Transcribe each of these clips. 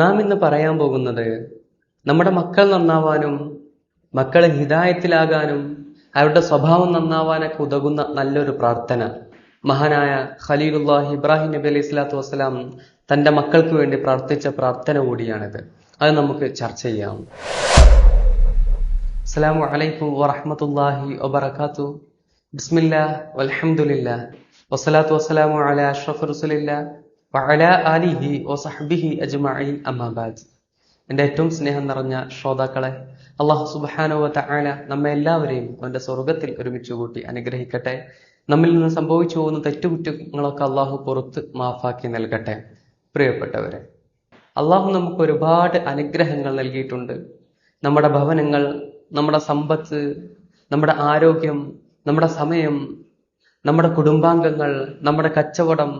നാം ഇന്ന് പറയാൻ പോകുന്നത് നമ്മുടെ മക്കൾ നന്നാവാനും മക്കളെ ഹിതായത്തിലാകാനും അവരുടെ സ്വഭാവം നന്നാവാനൊക്കെ ഉതകുന്ന നല്ലൊരു പ്രാർത്ഥന. മഹാനായ ഖലീലുല്ലാഹി ഇബ്രാഹിം നബി അലൈഹി സ്വലാത്തു വസ്സലാം തന്റെ മക്കൾക്ക് വേണ്ടി പ്രാർത്ഥിച്ച പ്രാർത്ഥന കൂടിയാണിത്. അത് നമുക്ക് ചർച്ച ചെയ്യാം. അസ്സലാമു അലൈക്കും വറഹമത്തല്ലാഹി വബർക്കാത്തു ബിസ്മില്ല വലഹമുല്ല വസ്സലാത്തു വസ്സലാമു അല അഷ്റഫ് റസൂലില്ലാ വഅലാ ആലിഹി വസഹ്ബിഹി അജ്മഈൻ ഏറ്റവും സ്നേഹം നിറഞ്ഞ ശ്രോതാക്കളെ അള്ളാഹു സുബ്ഹാനഹു വ തആല നമ്മെ എല്ലാവരെയും അവന്റെ സ്വർഗത്തിൽ ഒരുമിച്ച് കൂട്ടി അനുഗ്രഹിക്കട്ടെ. നമ്മിൽ നിന്ന് സംഭവിച്ചു പോകുന്ന തെറ്റുകുറ്റങ്ങളൊക്കെ അള്ളാഹു പുറത്ത് മാഫാക്കി നൽകട്ടെ. പ്രിയപ്പെട്ടവരെ അള്ളാഹു നമുക്ക് ഒരുപാട് അനുഗ്രഹങ്ങൾ നൽകിയിട്ടുണ്ട്. നമ്മുടെ ഭവനങ്ങൾ നമ്മുടെ സമ്പത്ത് നമ്മുടെ ആരോഗ്യം നമ്മുടെ സമയം നമ്മുടെ കുടുംബാംഗങ്ങൾ നമ്മുടെ കച്ചവടം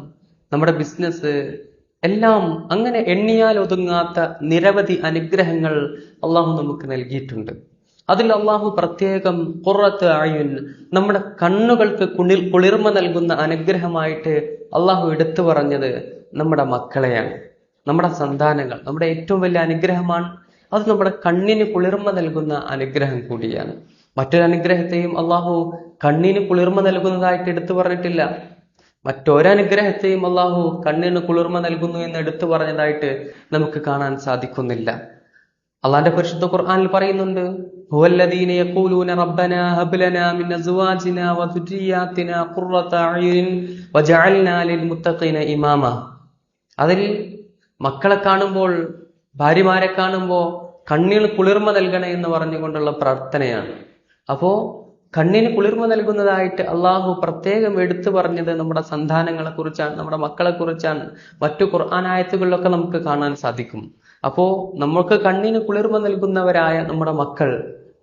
നമ്മുടെ ബിസിനസ് എല്ലാം അങ്ങനെ എണ്ണിയാൽ ഒതുങ്ങാത്ത നിരവധി അനുഗ്രഹങ്ങൾ അള്ളാഹു നമുക്ക് നൽകിയിട്ടുണ്ട്. അതിൽ അള്ളാഹു പ്രത്യേകം കുറത്ത് ആയുൻ നമ്മുടെ കണ്ണുകൾക്ക് കുളിർ കുളിർമ നൽകുന്ന അനുഗ്രഹമായിട്ട് അള്ളാഹു എടുത്തു പറഞ്ഞത് നമ്മുടെ മക്കളെയാണ്. നമ്മുടെ സന്താനങ്ങൾ നമ്മുടെ ഏറ്റവും വലിയ അനുഗ്രഹമാണ്. അത് നമ്മുടെ കണ്ണിന് കുളിർമ നൽകുന്ന അനുഗ്രഹം കൂടിയാണ്. മറ്റൊരു അനുഗ്രഹത്തെയും അള്ളാഹു കണ്ണിന് കുളിർമ നൽകുന്നതായിട്ട് എടുത്തു പറഞ്ഞിട്ടില്ല. മറ്റൊരനുഗ്രഹത്തെയും അള്ളാഹു കണ്ണിന് കുളിർമ നൽകുന്നു എന്ന് എടുത്തു പറഞ്ഞതായിട്ട് നമുക്ക് കാണാൻ സാധിക്കുന്നില്ല. അള്ളാന്റെ പരിശുദ്ധ ഖുർആനിൽ പറയുന്നുണ്ട് യഖൂലൂന റബ്ബനാ ഹബ്ലനാ ഖുർറത വജഅൽനാ അതിൽ മക്കളെ കാണുമ്പോൾ ഭാര്യമാരെ കാണുമ്പോൾ കണ്ണിൽ കുളിർമ നൽകണേ എന്ന് പറഞ്ഞുകൊണ്ടുള്ള പ്രാർത്ഥനയാണ്. അപ്പോ കണ്ണിന് കുളിർമ നൽകുന്നതായിട്ട് അള്ളാഹു പ്രത്യേകം എടുത്തു പറഞ്ഞത് നമ്മുടെ സന്താനങ്ങളെ കുറിച്ചാണ് നമ്മുടെ മക്കളെ കുറിച്ചാണ് മറ്റു ഖുർആാനായത്തുകളിലൊക്കെ നമുക്ക് കാണാൻ സാധിക്കും. അപ്പോ നമ്മൾക്ക് കണ്ണിന് കുളിർമ നൽകുന്നവരായ നമ്മുടെ മക്കൾ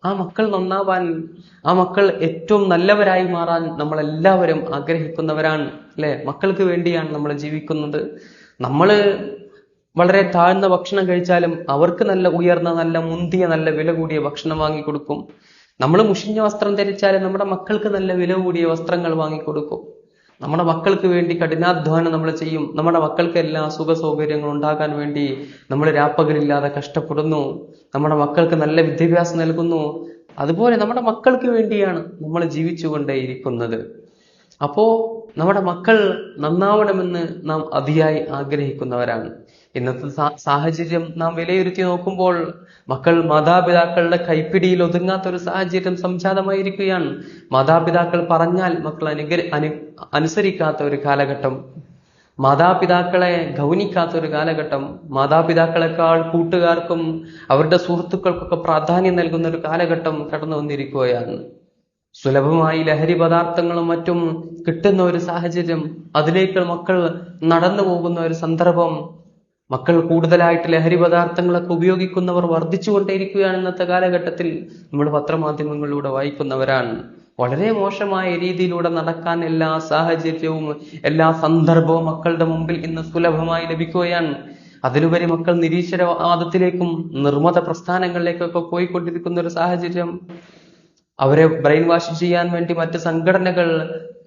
ആ മക്കൾ നന്നാവാൻ ആ മക്കൾ ഏറ്റവും നല്ലവരായി മാറാൻ നമ്മളെല്ലാവരും ആഗ്രഹിക്കുന്നവരാണ് അല്ലെ? മക്കൾക്ക് വേണ്ടിയാണ് നമ്മൾ ജീവിക്കുന്നത്. നമ്മൾ വളരെ താഴ്ന്ന ഭക്ഷണം കഴിച്ചാലും അവർക്ക് നല്ല ഉയർന്ന നല്ല മുന്തിയ നല്ല വില കൂടിയ ഭക്ഷണം വാങ്ങിക്കൊടുക്കും. നമ്മൾ മുഷിഞ്ഞ വസ്ത്രം ധരിച്ചാൽ നമ്മുടെ മക്കൾക്ക് നല്ല വില കൂടിയ വസ്ത്രങ്ങൾ വാങ്ങിക്കൊടുക്കും. നമ്മുടെ മക്കൾക്ക് വേണ്ടി കഠിനാധ്വാനം നമ്മൾ ചെയ്യും. നമ്മുടെ മക്കൾക്ക് എല്ലാ സുഖ സൗകര്യങ്ങളും ഉണ്ടാകാൻ വേണ്ടി നമ്മൾ രാപ്പകലില്ലാതെ കഷ്ടപ്പെടുന്നു. നമ്മുടെ മക്കൾക്ക് നല്ല വിദ്യാഭ്യാസം നൽകുന്നു. അതുപോലെ നമ്മുടെ മക്കൾക്ക് വേണ്ടിയാണ് നമ്മൾ ജീവിച്ചുകൊണ്ടേയിരിക്കുന്നത്. അപ്പോ നമ്മുടെ മക്കൾ നന്നാവണമെന്ന് നാം അതിയായി ആഗ്രഹിക്കുന്നവരാണ്. ഇന്നത്തെ സാഹചര്യം നാം വിലയിരുത്തി നോക്കുമ്പോൾ മക്കൾ മാതാപിതാക്കളുടെ കൈപ്പിടിയിൽ ഒതുങ്ങാത്ത ഒരു സാഹചര്യം സംജാതമായിരിക്കുകയാണ്. മാതാപിതാക്കൾ പറഞ്ഞാൽ മക്കൾ അനുഗ്ര അനു അനുസരിക്കാത്ത ഒരു കാലഘട്ടം മാതാപിതാക്കളെ ഗൗനിക്കാത്ത ഒരു കാലഘട്ടം മാതാപിതാക്കളെക്കാൾ കൂട്ടുകാർക്കും അവരുടെ സുഹൃത്തുക്കൾക്കൊക്കെ പ്രാധാന്യം നൽകുന്ന ഒരു കാലഘട്ടം കടന്നു വന്നിരിക്കുകയാണ് സുലഭമായി ലഹരി പദാർത്ഥങ്ങളും മറ്റും കിട്ടുന്ന ഒരു സാഹചര്യം അതിലേക്ക് മക്കൾ നടന്നു പോകുന്ന ഒരു സന്ദർഭം മക്കൾ കൂടുതലായിട്ട് ലഹരി പദാർത്ഥങ്ങളൊക്കെ ഉപയോഗിക്കുന്നവർ വർദ്ധിച്ചുകൊണ്ടേയിരിക്കുകയാണ് ഇന്നത്തെ കാലഘട്ടത്തിൽ. നമ്മൾ പത്രമാധ്യമങ്ങളിലൂടെ വായിക്കുന്നവരാണ്. വളരെ മോശമായ രീതിയിലൂടെ നടക്കാൻ എല്ലാ സാഹചര്യവും എല്ലാ സന്ദർഭവും മക്കളുടെ മുമ്പിൽ ഇന്ന് സുലഭമായി ലഭിക്കുകയാണ്. അതിലുപരി മക്കൾ നിരീശ്വരവാദത്തിലേക്കും നിർമ്മത പ്രസ്ഥാനങ്ങളിലേക്കൊക്കെ പോയിക്കൊണ്ടിരിക്കുന്ന ഒരു സാഹചര്യം. അവരെ ബ്രെയിൻ വാഷ് ചെയ്യാൻ വേണ്ടി മറ്റ് സംഘടനകൾ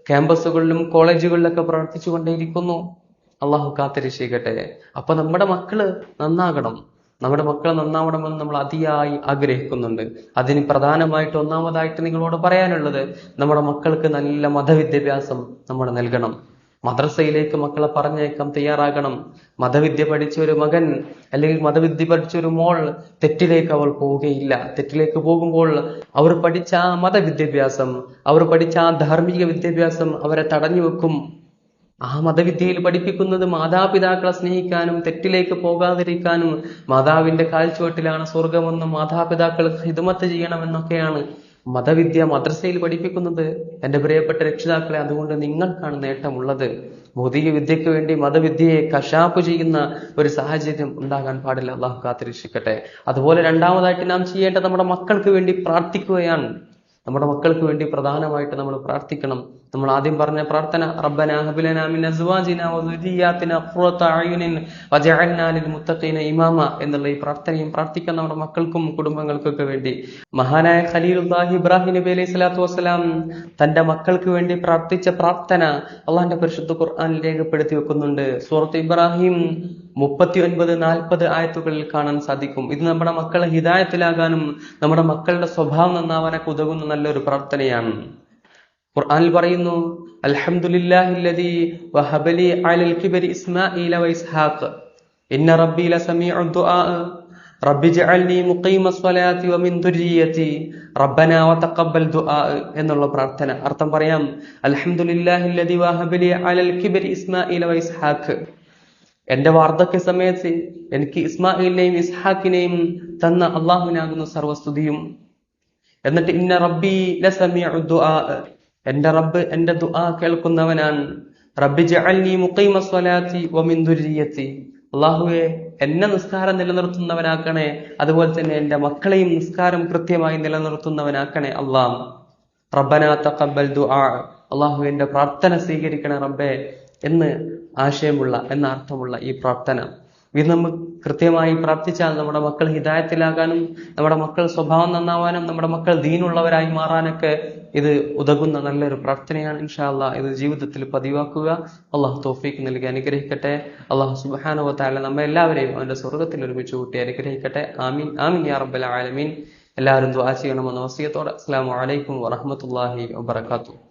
ക്യാമ്പസുകളിലും കോളേജുകളിലൊക്കെ പ്രവർത്തിച്ചു കൊണ്ടേയിരിക്കുന്നു. അള്ളാഹു കാത്തിരക്ഷിക്കട്ടെ അപ്പൊ നമ്മുടെ മക്കൾ നന്നാകണം. നമ്മുടെ മക്കൾ നന്നാവണമെന്ന് നമ്മൾ അതിയായി ആഗ്രഹിക്കുന്നുണ്ട്. അതിന് പ്രധാനമായിട്ട് ഒന്നാമതായിട്ട് നിങ്ങളോട് പറയാനുള്ളത് നമ്മുടെ മക്കൾക്ക് നല്ല മതവിദ്യാഭ്യാസം നമ്മൾ നൽകണം. മദ്രസയിലേക്ക് മക്കളെ പറഞ്ഞേക്കാൻ തയ്യാറാകണം. മതവിദ്യ പഠിച്ച ഒരു മകൻ അല്ലെങ്കിൽ മതവിദ്യ പഠിച്ച ഒരു മോൾ തെറ്റിലേക്ക് അവൾ പോവുകയില്ല. തെറ്റിലേക്ക് പോകുമ്പോൾ അവർ പഠിച്ച ആ മതവിദ്യാഭ്യാസം അവർ പഠിച്ച ആ ധാർമ്മിക വിദ്യാഭ്യാസം അവരെ തടഞ്ഞു വെക്കും. ആ മതവിദ്യയിൽ പഠിപ്പിക്കുന്നത് മാതാപിതാക്കളെ സ്നേഹിക്കാനും തെറ്റിലേക്ക് പോകാതിരിക്കാനും മാതാവിന്റെ കാൽച്ചുവട്ടിലാണ് സ്വർഗമെന്നും മാതാപിതാക്കൾ ഹിതമത്ത് ചെയ്യണമെന്നൊക്കെയാണ്. മതവിദ്യ മദ്രസയിൽ പഠിപ്പിക്കുന്നത് എന്റെ പ്രിയപ്പെട്ട രക്ഷിതാക്കളെ അതുകൊണ്ട് നിങ്ങൾക്കാണ് നേട്ടമുള്ളത്. ഭൗതിക വിദ്യയ്ക്ക് വേണ്ടി മതവിദ്യയെ കശാപ്പ് ചെയ്യുന്ന ഒരു സാഹചര്യം ഉണ്ടാകാൻ പാടില്ല. അള്ളാഹു കാത്തിരക്ഷിക്കട്ടെ. അതുപോലെ രണ്ടാമതായിട്ട് നാം ചെയ്യേണ്ടത് നമ്മുടെ മക്കൾക്ക് വേണ്ടി പ്രാർത്ഥിക്കുകയാണ്. നമ്മുടെ മക്കൾക്ക് വേണ്ടി പ്രധാനമായിട്ട് നമ്മൾ പ്രാർത്ഥിക്കണം. നമ്മൾ ആദ്യം പറഞ്ഞ പ്രാർത്ഥന റബ്ബന ഖുറത മുത്തഖീന ഇമാമ എന്നുള്ള ഈ പ്രാർത്ഥനയും പ്രാർത്ഥിക്കാൻ നമ്മുടെ മക്കൾക്കും കുടുംബങ്ങൾക്കൊക്കെ വേണ്ടി. മഹാനായ ഖലീലുല്ലാഹി ഇബ്രാഹിം നബി അലൈഹി സ്വലാത്തു വസ്സലാം തന്റെ മക്കൾക്ക് വേണ്ടി പ്രാർത്ഥിച്ച പ്രാർത്ഥന അള്ളാഹിന്റെ പരിശുദ്ധ ഖുർആനിൽ രേഖപ്പെടുത്തി വെക്കുന്നുണ്ട്. സൂറത്ത് ഇബ്രാഹിം മുപ്പത്തി ഒൻപത് നാൽപ്പത് ആയത്തുകളിൽ കാണാൻ സാധിക്കും. ഇത് നമ്മുടെ മക്കളെ ഹിതായത്തിലാകാനും നമ്മുടെ മക്കളുടെ സ്വഭാവം നന്നാവാനൊക്കെ ഉതകുന്ന നല്ലൊരു പ്രാർത്ഥനയാണ്. ഖുർആനിൽ പറയുന്നു അൽഹംദുലില്ലാഹില്ലദീ വഹബലി അലൽ കിബരി ഇസ്മാഈല വഇസ്ഹാഖ് ഇന്ന റബ്ബി ലസമീഉ ദുആ റബ്ബി ജഅൽനി മുഖീമ സ്വലാത്തി വമിൻ ദുരിയത്തി റബ്ബന വതഖബ്ബൽ ദുആ എന്നുള്ള പ്രാർത്ഥന. അർത്ഥം പറയാം അൽഹംദുലില്ലാഹില്ലദീ വഹബലി അലൽ കിബരി ഇസ്മാഈല വഇസ്ഹാഖ് എന്റെ വാർദ്ധക്യ സമയത്ത് എനിക്ക് ഇസ്മായിലിനെയും ഇസ്ഹാക്കിനെയും തന്ന അള്ളാഹുവിനാകുന്ന സർവസ്തുതിയും. എന്നിട്ട് ഇന്ന റബ്ബി ലസമിഉ ദുആ എന്റെ റബ്ബ് എന്റെ ദുആ കേൾക്കുന്നവനാണ്. റബ്ബി ജഅൽനി മുഖീമ സ്വലാത്തി വമിൻ ദുർരിയത്തി അള്ളാഹുവെ എന്നെ നിസ്കാരം നിലനിർത്തുന്നവനാക്കണേ. അതുപോലെ തന്നെ എന്റെ മക്കളെയും നിസ്കാരം കൃത്യമായി നിലനിർത്തുന്നവനാക്കണേ അള്ളാഹ് റബ്ബനാ തഖബ്ബൽ ദുആ. അള്ളാഹു എന്റെ പ്രാർത്ഥന സ്വീകരിക്കണേ റബ്ബേ എന്ന് ആശയമുള്ള എന്ന അർത്ഥമുള്ള ഈ പ്രാർത്ഥന. ഇത് നമ്മൾ കൃത്യമായി പ്രാർത്ഥിച്ചാൽ നമ്മുടെ മക്കൾ ഹിദായത്തിലാകാനും നമ്മുടെ മക്കൾ സ്വഭാവം നന്നാവാനും നമ്മുടെ മക്കൾ ദീനുള്ളവരായി മാറാനൊക്കെ ഇത് ഉതകുന്ന നല്ലൊരു പ്രാർത്ഥനയാണ് ഇൻഷാല്ല ഇത് ജീവിതത്തിൽ പതിവാക്കുക. അള്ളാഹു തോഫീക്ക് നൽകി അനുഗ്രഹിക്കട്ടെ. അള്ളാഹു സുബാനുവ താല നമ്മെ എല്ലാവരെയും അവന്റെ സ്വർഗത്തിൽ ഒരുമിച്ച് കൂട്ടി അനുഗ്രഹിക്കട്ടെ. ആമീൻ. ആമീൻ യാ റബ്ബൽ ആലമീൻ. എല്ലാവരും ദ്വാ ചെയ്യണമെന്ന വസിയത്തോടെ. അസ്സാം അലൈക്കും വറഹ്മത്തുള്ളാഹി വബറകാതുഹു.